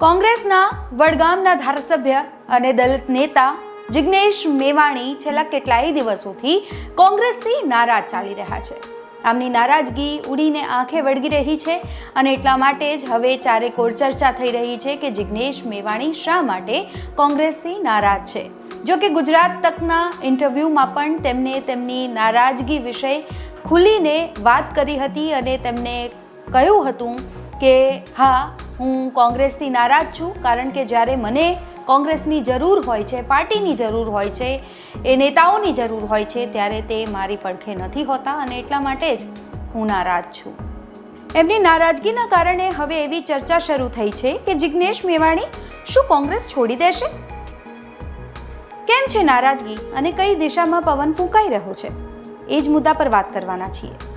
કોંગ્રેસના વડગામના ધારાસભ્ય અને દલિત નેતા જિગ્નેશ મેવાણી છેલ્લા કેટલાય દિવસોથી કોંગ્રેસથી નારાજ ચાલી રહ્યા છે. આમની નારાજગી ઉડીને આંખે વળગી રહી છે અને એટલા માટે જ હવે ચારેકોર ચર્ચા થઈ રહી છે કે જિગ્નેશ મેવાણી શા માટે કોંગ્રેસથી નારાજ છે. જો કે ગુજરાત તકના ઇન્ટરવ્યૂમાં પણ તેમને તેમની નારાજગી વિશે ખુલીને વાત કરી હતી અને તેમને કહ્યું હતું કે, હા હું કોંગ્રેસથી નારાજ છું કારણ કે જ્યારે મને કોંગ્રેસની જરૂર હોય છે, પાર્ટીની જરૂર હોય છે, એ નેતાઓની જરૂર હોય છે, ત્યારે તે મારી પડખે નથી હોતા અને એટલા માટે જ હું નારાજ છું. એમની નારાજગીના કારણે હવે એવી ચર્ચા શરૂ થઈ છે કે જિગ્નેશ મેવાણી શું કોંગ્રેસ છોડી દેશે? કેમ છે નારાજગી અને કઈ દિશામાં પવન ફૂંકાઈ રહ્યો છે? એ જ મુદ્દા પર વાત કરવાના છીએ.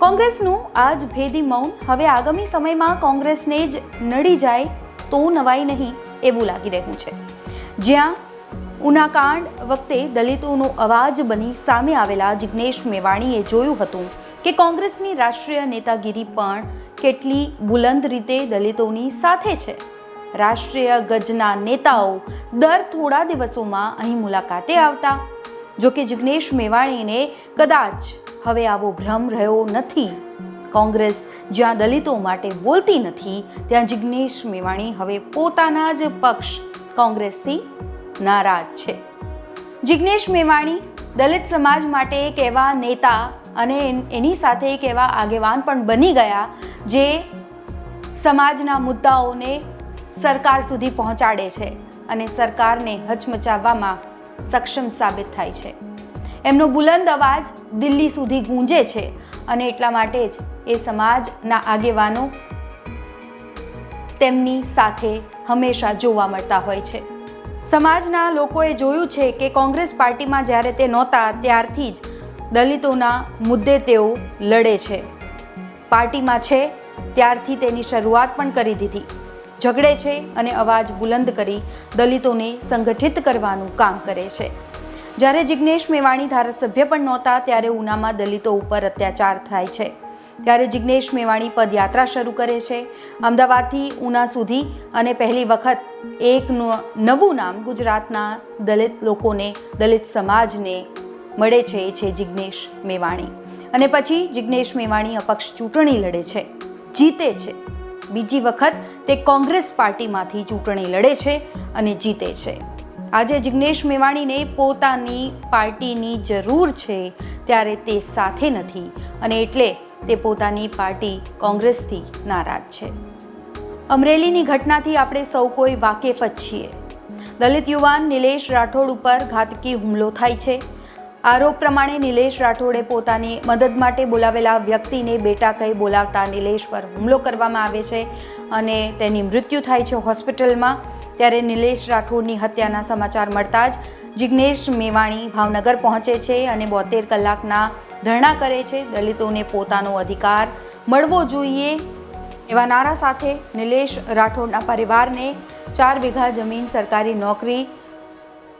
કોંગ્રેસનું આ જ ભેદી મૌન. હવે આગામી સમયમાં કોંગ્રેસને જ નડી જાય તો નવાઈ નહીં એવું લાગી રહ્યું છે. જ્યાં ઉનાકાંડ વખતે દલિતોનો અવાજ બની સામે આવેલા જિગ્નેશ મેવાણીએ જોયું હતું કે કોંગ્રેસની રાષ્ટ્રીય નેતાગીરી પણ કેટલી બુલંદ રીતે દલિતોની સાથે છે. રાષ્ટ્રીય ગજના નેતાઓ દર થોડા દિવસોમાં અહીં મુલાકાતે આવતા. જો કે જિગ્નેશ મેવાણીને કદાચ હવે આવો ભ્રમ રહ્યો નથી. કોંગ્રેસ જ્યાં દલિતો માટે બોલતી નથી, ત્યાં જિગ્નેશ મેવાણી હવે પોતાના જ પક્ષ કોંગ્રેસથી નારાજ છે. જિગ્નેશ મેવાણી દલિત સમાજ માટે એક એવા નેતા અને એની સાથે એક એવા આગેવાન પણ બની ગયા જે સમાજના મુદ્દાઓને સરકાર સુધી પહોંચાડે છે અને સરકારને હચમચાવવામાં સક્ષમ સાબિત થાય છે. એમનો બુલંદ અવાજ દિલ્હી સુધી ગૂંજે છે અને એટલા માટે જ એ સમાજના આગેવાનો તેમની સાથે હંમેશા જોવા મળતા હોય છે. સમાજના લોકોએ જોયું છે કે કોંગ્રેસ પાર્ટીમાં જ્યારે તે નહોતા ત્યારથી જ દલિતોના મુદ્દે તેઓ લડે છે. પાર્ટીમાં છે, ત્યારથી તેની શરૂઆત પણ કરી દીધી. ઝઘડે છે અને અવાજ બુલંદ કરી દલિતોને સંગઠિત કરવાનું કામ કરે છે. જ્યારે જિગ્નેશ મેવાણી ધારાસભ્ય પણ નહોતા, ત્યારે ઉનામાં દલિતો ઉપર અત્યાચાર થાય છે. ત્યારે જિગ્નેશ મેવાણી પદયાત્રા શરૂ કરે છે. અમદાવાદથી ઉના સુધી અને પહેલી વખત એક નવું નામ ગુજરાતના દલિત લોકોને, દલિત સમાજને મળે છે એ છે જિગ્નેશ મેવાણી. અને પછી જિગ્નેશ મેવાણી અપક્ષ ચૂંટણી લડે છે. જીતે છે. બીજી વખત તે કોંગ્રેસ પાર્ટીમાંથી ચૂંટણી લડે છે અને જીતે છે. આજે જિગ્નેશ મેવાણીને પોતાની પાર્ટીની જરૂર છે ત્યારે તે સાથે નથી અને એટલે તે પોતાની પાર્ટી કોંગ્રેસથી નારાજ છે. અમરેલીની ઘટનાથી આપણે સૌ કોઈ વાકેફ જ છીએ. દલિત યુવાન નિલેશ રાઠોડ ઉપર ઘાતકી હુમલો થાય છે. આરોપ પ્રમાણે નિલેશ રાઠોડે પોતાની મદદ માટે બોલાવેલા વ્યક્તિને બેટા કહી બોલાવતા નિલેશ પર હુમલો કરવામાં આવે છે અને તેની મૃત્યુ થાય છે હોસ્પિટલમાં. ત્યારે નિલેશ રાઠોડની હત્યાના સમાચાર મળતા જ જિગ્નેશ મેવાણી ભાવનગર પહોંચે છે અને બોતેર કલાકના ધરણા કરે છે. દલિતોને પોતાનો અધિકાર મળવો જોઈએ એવા નારા સાથે નિલેશ રાઠોડના પરિવારને ચાર વીઘા જમીન, સરકારી નોકરી,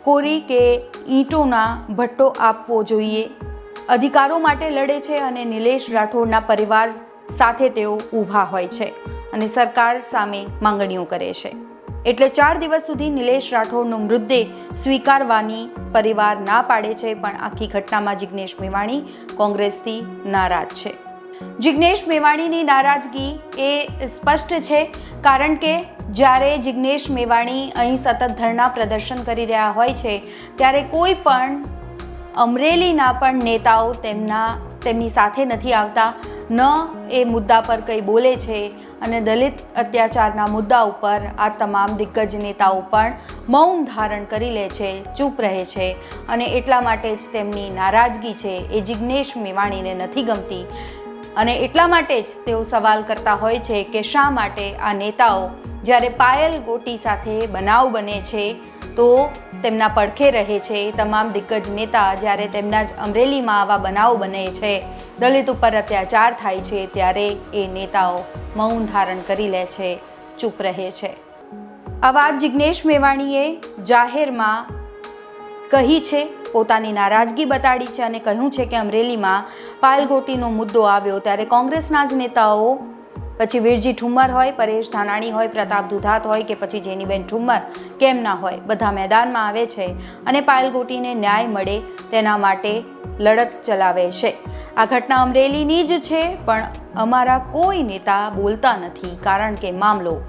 કોરી કે ઈંટોના ભટ્ટો આપવો જોઈએ. અધિકારો માટે લડે છે અને નિલેશ રાઠોડના પરિવાર સાથે તેઓ ઊભા હોય છે અને સરકાર સામે માંગણીઓ કરે છે. એટલે ચાર દિવસ સુધી નિલેશ રાઠોડનો મૃતદેહ સ્વીકારવાની પરિવાર ના પાડે છે, પણ આખી ઘટનામાં જિગ્નેશ મેવાણી કોંગ્રેસથી નારાજ છે. જિગ્નેશ મેવાણીની નારાજગી એ સ્પષ્ટ છે, કારણ કે જ્યારે જિગ્નેશ મેવાણી અહીં સતત ધરણા પ્રદર્શન કરી રહ્યા હોય છે, ત્યારે કોઈ પણ અમરેલીના પણ નેતાઓ તેમના તેમની સાથે નથી આવતા, ન એ મુદ્દા પર કંઈ બોલે છે અને દલિત અત્યાચારના મુદ્દા ઉપર આ તમામ દિગ્ગજ નેતાઓ પણ મૌન ધારણ કરી લે છે, ચૂપ રહે છે અને એટલા માટે જ તેમની નારાજગી છે એ જિગ્નેશ મેવાણીને નથી ગમતી. અને એટલા માટે જ તેઓ સવાલ કરતા હોય છે કે શા માટે આ નેતાઓ જ્યારે પાયલ ગોટી સાથે બનાવ બને છે તો તેમના પડખે રહે છે તમામ દિગ્ગજ નેતા જ્યારે તેમના જ અમરેલીમાં આવા બનાવ બને છે, દલિત ઉપર અત્યાચાર થાય છે ત્યારે એ નેતાઓ મૌન ધારણ કરી લે છે, ચૂપ રહે છે. આ વાત જિગ્નેશ મેવાણીએ જાહેરમાં કહી છે, પોતાની નારાજગી બતાડી છે અને કહ્યું છે કે અમરેલીમાં પાયલગોટીનો મુદ્દો આવ્યો ત્યારે કોંગ્રેસના જ નેતાઓ પછી વીરજી ઠુમ્મર હોય, પરેશ ધાનાણી હોય, પ્રતાપ દુધાત હોય કે પછી જેનીબેન ઠુમ્મર, કેમ ના હોય, બધા મેદાનમાં આવે છે અને પાયલ ગોટીને ન્યાય મળે તેના માટે લડત ચલાવે છે. આ ઘટના અમરેલીની જ છે, પણ અમારા કોઈ નેતા બોલતા નથી કારણ કે મામલો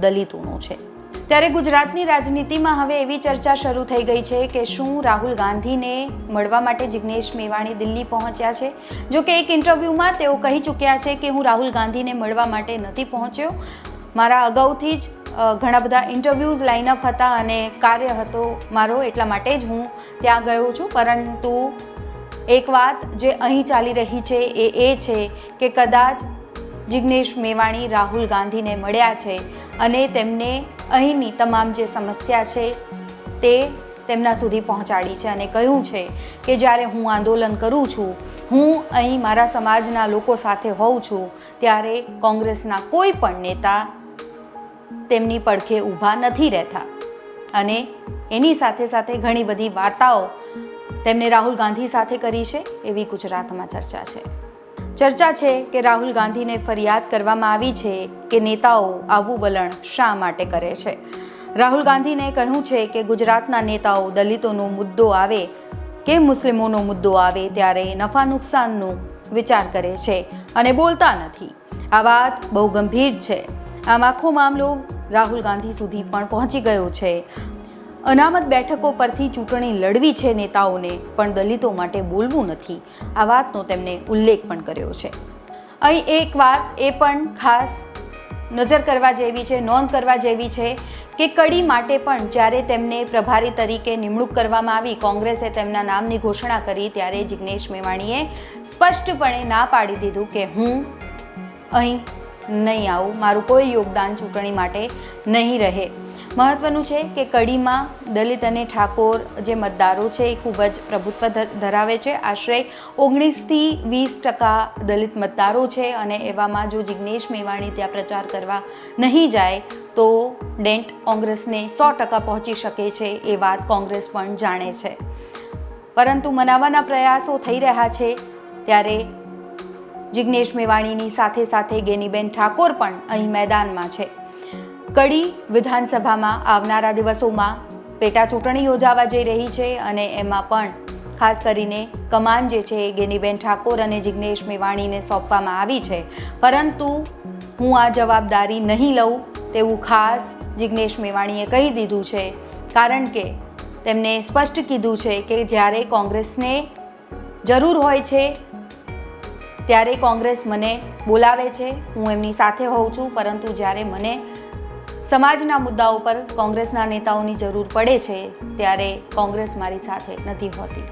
દલિતોનો છે. ત્યારે ગુજરાતની રાજનીતિમાં હવે એવી ચર્ચા શરૂ થઈ ગઈ છે કે શું રાહુલ ગાંધીને મળવા માટે જિગ્નેશ મેવાણી દિલ્હી પહોંચ્યા છે? જો કે એક ઇન્ટરવ્યૂમાં તેઓ કહી ચૂક્યા છે કે હું રાહુલ ગાંધીને મળવા માટે નથી પહોંચ્યો. મારા અગાઉથી જ ઘણા બધા ઇન્ટરવ્યૂઝ લાઇનઅપ હતા અને કાર્ય હતો મારો એટલા માટે જ હું ત્યાં ગયો છું. પરંતુ એક વાત જે અહીં ચાલી રહી છે એ એ છે કે કદાચ જિગ્નેશ મેવાણી રાહુલ ગાંધીને મળ્યા છે અને તેમને અહીંની તમામ જે સમસ્યા છે તે તેમના સુધી પહોંચાડી છે અને કહ્યું છે કે જ્યારે હું આંદોલન કરું છું, હું અહીં મારા સમાજના લોકો સાથે હોઉં છું, ત્યારે કોંગ્રેસના કોઈ પણ નેતા તેમની પડખે ઊભા નથી રહેતા. અને એની સાથે સાથે ઘણી બધી વાર્તાઓ તેમણે રાહુલ ગાંધી સાથે કરી છે, એવી ગુજરાતમાં ચર્ચા છે. ચર્ચા છે કે રાહુલ ગાંધીને ફરિયાદ કરવામાં આવી છે કે નેતાઓ આવું વલણ શા માટે કરે છે? રાહુલ ગાંધીને કહ્યું છે કે ગુજરાતના નેતાઓ દલિતોનો મુદ્દો આવે કે મુસ્લિમોનો મુદ્દો આવે ત્યારે નફા નુકસાનનું વિચાર કરે છે અને બોલતા નથી. આ વાત બહુ ગંભીર છે. આમ આખો મામલો રાહુલ ગાંધી સુધી પણ પહોંચી ગયો છે. અનામત બેઠકો પરથી ચૂંટણી લડવી છે નેતાઓને, પણ દલિતો માટે બોલવું નથી. આ વાતનો તેમણે ઉલ્લેખ પણ કર્યો છે. અહીં એક વાત એ પણ ખાસ નજર કરવા જેવી છે, નોંધ કરવા જેવી છે કે કડી માટે પણ જ્યારે તેમને પ્રભારી તરીકે નિમણૂક કરવામાં આવી, કોંગ્રેસે તેમના નામની ઘોષણા કરી, ત્યારે જિગ્નેશ મેવાણીએ સ્પષ્ટપણે ના પાડી દીધું કે હું અહીં નહીં આવું, મારું કોઈ યોગદાન ચૂંટણી માટે નહીં રહે. મહત્વનું છે કે કડીમાં દલિત અને ઠાકોર જે મતદારો છે એ ખૂબ જ પ્રભુત્વ ધરાવે છે. આશરે ઓગણીસથી વીસ ટકા દલિત મતદારો છે અને એવામાં જો જિગ્નેશ મેવાણી ત્યાં પ્રચાર કરવા નહીં જાય, તો ડેન્ટ કોંગ્રેસને સો ટકા પહોંચી શકે છે એ વાત કોંગ્રેસ પણ જાણે છે. પરંતુ મનાવવાના પ્રયાસો થઈ રહ્યા છે ત્યારે જિગ્નેશ મેવાણીની સાથે સાથે ગેનીબેન ઠાકોર પણ અહીં મેદાનમાં છે. કડી વિધાનસભામાં આવનારા દિવસોમાં પેટા ચૂંટણી યોજાવા જઈ રહી છે અને એમાં પણ ખાસ કરીને કમાન જે છે એ ગેનીબેન ઠાકોર અને જિગ્નેશ મેવાણીને સોંપવામાં આવી છે. પરંતુ હું આ જવાબદારી નહીં લઉં તેવું ખાસ જિગ્નેશ મેવાણીએ કહી દીધું છે. કારણ કે તેમણે સ્પષ્ટ કીધું છે કે જ્યારે કોંગ્રેસને જરૂર હોય છે, ત્યારે કોંગ્રેસ મને બોલાવે છે. હું એમની સાથે હોઉં છું, પરંતુ જ્યારે મને સમાજના મુદ્દાઓ પર કોંગ્રેસના નેતાઓની જરૂર પડે છે ત્યારે કોંગ્રેસ મારી સાથે નથી હોતી.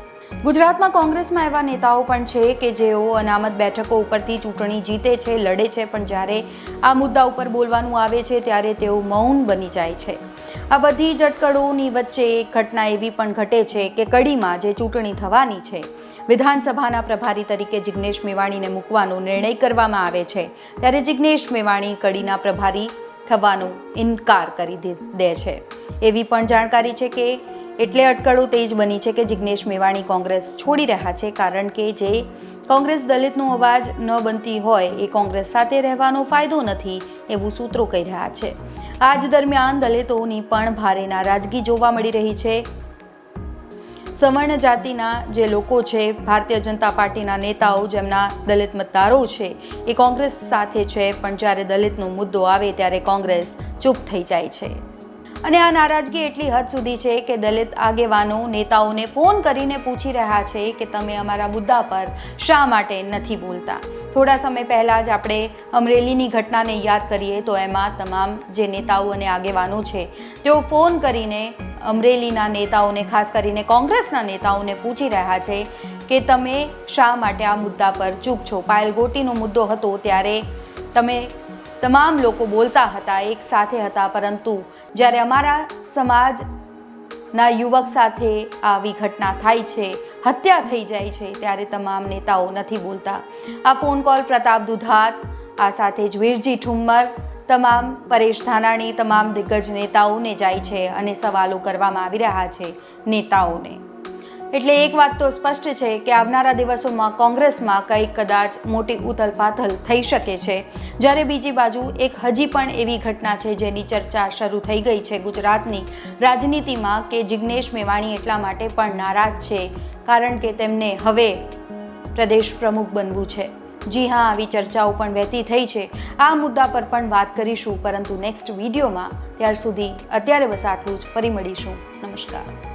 ગુજરાતમાં કોંગ્રેસમાં એવા નેતાઓ પણ છે કે જેઓ અનામત બેઠકો ઉપરથી ચૂંટણી જીતે છે, લડે છે, પણ જ્યારે આ મુદ્દા ઉપર બોલવાનું આવે છે ત્યારે તેઓ મૌન બની જાય છે. આ બધી જટકળોની વચ્ચે એક ઘટના એવી પણ ઘટે છે કે કડીમાં જે ચૂંટણી થવાની છે, વિધાનસભાના પ્રભારી તરીકે જિગ્નેશ મેવાણીને મૂકવાનો નિર્ણય કરવામાં આવે છે. ત્યારે જિગ્નેશ મેવાણી કડીના પ્રભારી થવાનો ઇનકાર કરી દે- છે. એવી પણ જાણકારી છે કે એટલે અટકળો તેજ બની છે કે જિગ્નેશ મેવાણી કોંગ્રેસ છોડી રહ્યા છે, કારણ કે જે કોંગ્રેસ દલિતનો અવાજ ન બનતી હોય એ કોંગ્રેસ સાથે રહેવાનો ફાયદો નથી એવું સૂત્રો કહી રહ્યા છે. આ જ દરમિયાન દલિતોની પણ ભારે નારાજગી જોવા મળી રહી છે. સવર્ણ જાતિના જે લોકો છે, ભારતીય જનતા પાર્ટીના નેતાઓ જેમના દલિત મતદારો છે, એ કોંગ્રેસ સાથે છે, પણ જ્યારે દલિતનો મુદ્દો આવે ત્યારે કોંગ્રેસ ચૂપ થઈ જાય છે. અને આ નારાજગી એટલી હદ સુધી છે કે દલિત આગેવાનો નેતાઓને ફોન કરીને પૂછી રહ્યા છે કે તમે અમારા મુદ્દા પર શા માટે નથી બોલતા? થોડા સમય પહેલાં જ આપણે અમરેલીની ઘટનાને યાદ કરીએ તો એમાં તમામ જે નેતાઓ અને આગેવાનો છે, તેઓ ફોન કરીને અમરેલીના નેતાઓને, ખાસ કરીને કોંગ્રેસના નેતાઓને પૂછી રહ્યા છે કે તમે શા માટે આ મુદ્દા પર ચૂપ છો? પાયલ ગોટીનો મુદ્દો હતો ત્યારે તમે તમામ લોકો બોલતા હતા, એક સાથે હતા, પરંતુ જ્યારે અમારા સમાજના યુવક સાથે આવી ઘટના થાય છે, હત્યા થઈ જાય છે, ત્યારે તમામ નેતાઓ નથી બોલતા. આ ફોન કોલ પ્રતાપ દુધાત, આ સાથે જ વીરજી ઠુમ્મર, તમામ પરેશ ધાનાણી, તમામ દિગ્ગજ નેતાઓને જાય છે અને સવાલો કરવામાં આવી રહ્યા છે નેતાઓને. એટલે એક વાત તો સ્પષ્ટ છે કે આવનારા દિવસોમાં કોંગ્રેસમાં કંઈક કદાચ મોટી ઉથલપાથલ થઈ શકે છે. જ્યારે બીજી બાજુ એક હજી પણ એવી ઘટના છે જેની ચર્ચા શરૂ થઈ ગઈ છે ગુજરાતની. રાજનીતિમાં કે જિગ્નેશ મેવાણી એટલા માટે પણ નારાજ છે, કારણ કે તેમને હવે પ્રદેશ પ્રમુખ બનવું છે. જી હા, આવી ચર્ચાઓ પણ વહેતી થઈ છે. આ મુદ્દા પર પણ વાત કરીશું, પરંતુ નેક્સ્ટ વિડીયોમાં. ત્યાર સુધી અત્યારે બસ આટલું જ. ફરી મળીશું. નમસ્કાર.